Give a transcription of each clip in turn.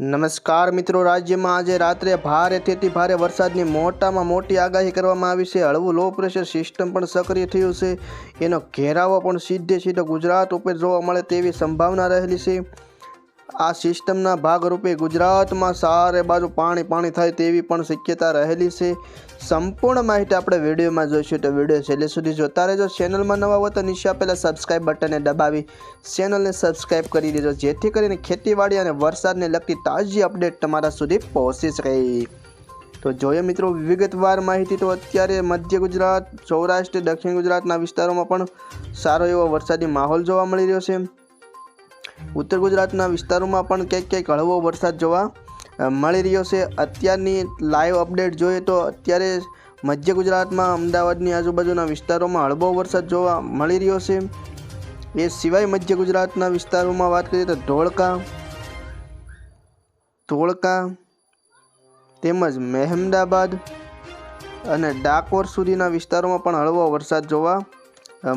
નમસ્કાર મિત્રો, રાજ્યમાં આજે રાત્રે ભારેથી અતિ ભારે વરસાદની મોટામાં મોટી આગાહી કરવામાં આવી છે. હળવું લો પ્રેશર સિસ્ટમ પણ સક્રિય થયું છે. એનો ઘેરાવો પણ સીધે સીધો ગુજરાત ઉપર જોવા મળે તેવી સંભાવના રહેલી છે. આ સિસ્ટમના ભાગરૂપે ગુજરાતમાં સારે બાજુ પાણી પાણી થાય તેવી પણ શક્યતા રહેલી છે. સંપૂર્ણ માહિતી આપણે વિડીયોમાં જોઈશું. તો વીડિયો છેલ્લે સુધી જોતા રહેજો. ચેનલમાં નવા હો તો નીચે આપેલા સબસ્ક્રાઈબ બટનને દબાવી ચેનલને સબસ્ક્રાઈબ કરી દેજો. જેથી કરીને ખેતીવાડી અને વરસાદને લગતી તાજી અપડેટ તમારા સુધી પહોંચી શકે. તો જોઈએ મિત્રો, વિગતવાર માહિતી. તો અત્યારે મધ્ય ગુજરાત, સૌરાષ્ટ્ર, દક્ષિણ ગુજરાતના વિસ્તારોમાં પણ સારો એવો વરસાદી માહોલ જોવા મળી રહ્યો છે. ઉત્તર ગુજરાતના વિસ્તારોમાં પણ ક્યાંક ક્યાંક હળવો વરસાદ જોવા મળી રહ્યો છે. અત્યારની લાઈવ અપડેટ જોઈએ તો અત્યારે મધ્ય ગુજરાતમાં, અમદાવાદની આજુબાજુના વિસ્તારોમાં હળવો વરસાદ જોવા મળી રહ્યો છે. એ સિવાય મધ્ય ગુજરાતના વિસ્તારોમાં વાત કરીએ તો ધોળકા ધોળકા તેમજ મહેમદાબાદ અને ડાકોર સુધીના વિસ્તારોમાં પણ હળવો વરસાદ જોવા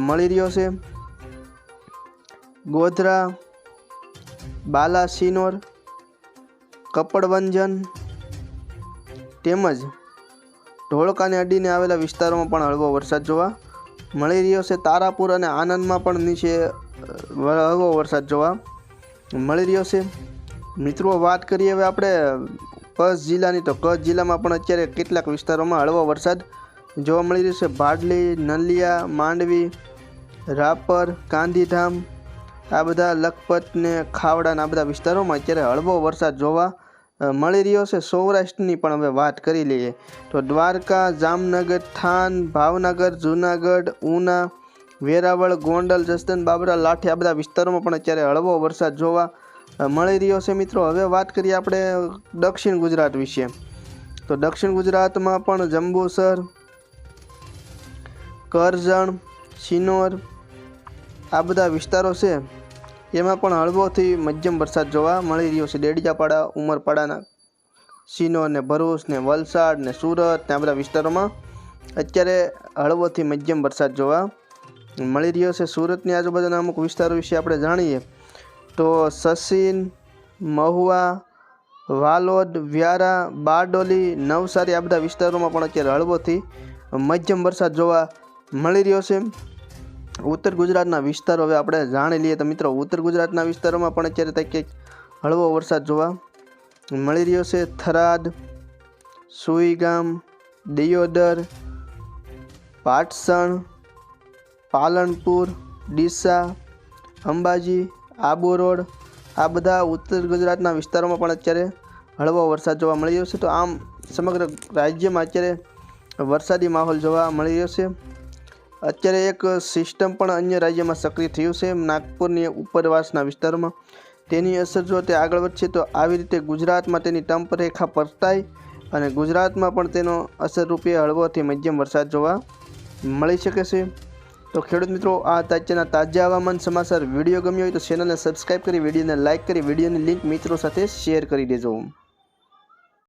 મળી રહ્યો છે. ગોધરા બાલાસિનોર કપડવંજન તેમજ ઢોળકાને અડીને આવેલા વિસ્તારોમાં પણ હળવો વરસાદ જોવા મળી રહ્યો છે. તારાપુર અને આનંદમાં પણ નીચે હળવો વરસાદ જોવા મળી રહ્યો છે. મિત્રો, વાત કરીએ હવે આપણે કચ્છ જિલ્લાની. તો કચ્છ જિલ્લામાં પણ અત્યારે કેટલાક વિસ્તારોમાં હળવો વરસાદ જોવા મળી રહ્યો છે. ભાડલી, નલિયા, માંડવી, રાપર, ગાંધીધામ આ બધા લખપત ને ખાવડાના બધા વિસ્તારોમાં અત્યારે હળવો વરસાદ જોવા મળી રહ્યો છે. સૌરાષ્ટ્રની પણ હવે વાત કરી લઈએ તો દ્વારકા, જામનગર, થાન, ભાવનગર, જૂનાગઢ, ઉના, વેરાવળ, ગોંડલ જસદન બાબરા, લાઠી આ બધા વિસ્તારોમાં પણ અત્યારે હળવો વરસાદ જોવા મળી રહ્યો છે મિત્રો. હવે વાત કરીએ આપણે દક્ષિણ ગુજરાત વિશે. તો દક્ષિણ ગુજરાતમાં પણ જંબુસર, કરજણ સિનોર આ બધા વિસ્તારો છે, એમાં પણ હળવોથી મધ્યમ વરસાદ જોવા મળી રહ્યો છે. ડેડિયાપાડા, ઉમરપાડાના સીનો ને ભરૂચ ને વલસાડ ને સુરત ને આ બધા વિસ્તારોમાં અત્યારે હળવોથી મધ્યમ વરસાદ જોવા મળી રહ્યો છે. સુરતની આજુબાજુના અમુક વિસ્તારો વિશે આપણે જાણીએ તો સસીન, મહુવા, વાલોદ, વ્યારા, બારડોલી, નવસારી આ બધા વિસ્તારોમાં પણ અત્યારે હળવોથી મધ્યમ વરસાદ જોવા મળી રહ્યો છે. ઉત્તર ગુજરાતના વિસ્તારો હવે આપણે જાણી લઈએ તો મિત્રો, ઉત્તર ગુજરાતના વિસ્તારોમાં પણ અત્યારે ત્યાં ક્યાંક હળવો વરસાદ જોવા મળી રહ્યો છે. થરાદ, સુઈગામ, દિયોદર, પાટસણ, પાલનપુર, ડીસા, અંબાજી, આબુ રોડ, આ બધા ઉત્તર ગુજરાતના વિસ્તારોમાં પણ અત્યારે હળવો વરસાદ જોવા મળી રહ્યો છે. તો આમ સમગ્ર રાજ્યમાં અત્યારે વરસાદી માહોલ જોવા મળી રહ્યો છે. અત્યારે એક સિસ્ટમ પણ અન્ય રાજ્યમાં સક્રિય થયું છે, નાગપુરની ઉપરવાસના વિસ્તારમાં. તેની અસર જો તે આગળ વધશે, તો આવી રીતે ગુજરાતમાં તેની ટંપરેખા પરતાય અને ગુજરાતમાં પણ તેનો અસરરૂપે હળવોથી મધ્યમ વરસાદ જોવા મળી શકે છે. તો ખેડૂત મિત્રો, આ તાજ્યના તાજા હવામાન સમાચાર વીડિયો ગમ્યો હોય તો ચેનલને સબસ્ક્રાઈબ કરી, વિડીયોને લાઇક કરી, વિડીયોની લિંક મિત્રો સાથે શેર કરી દેજો.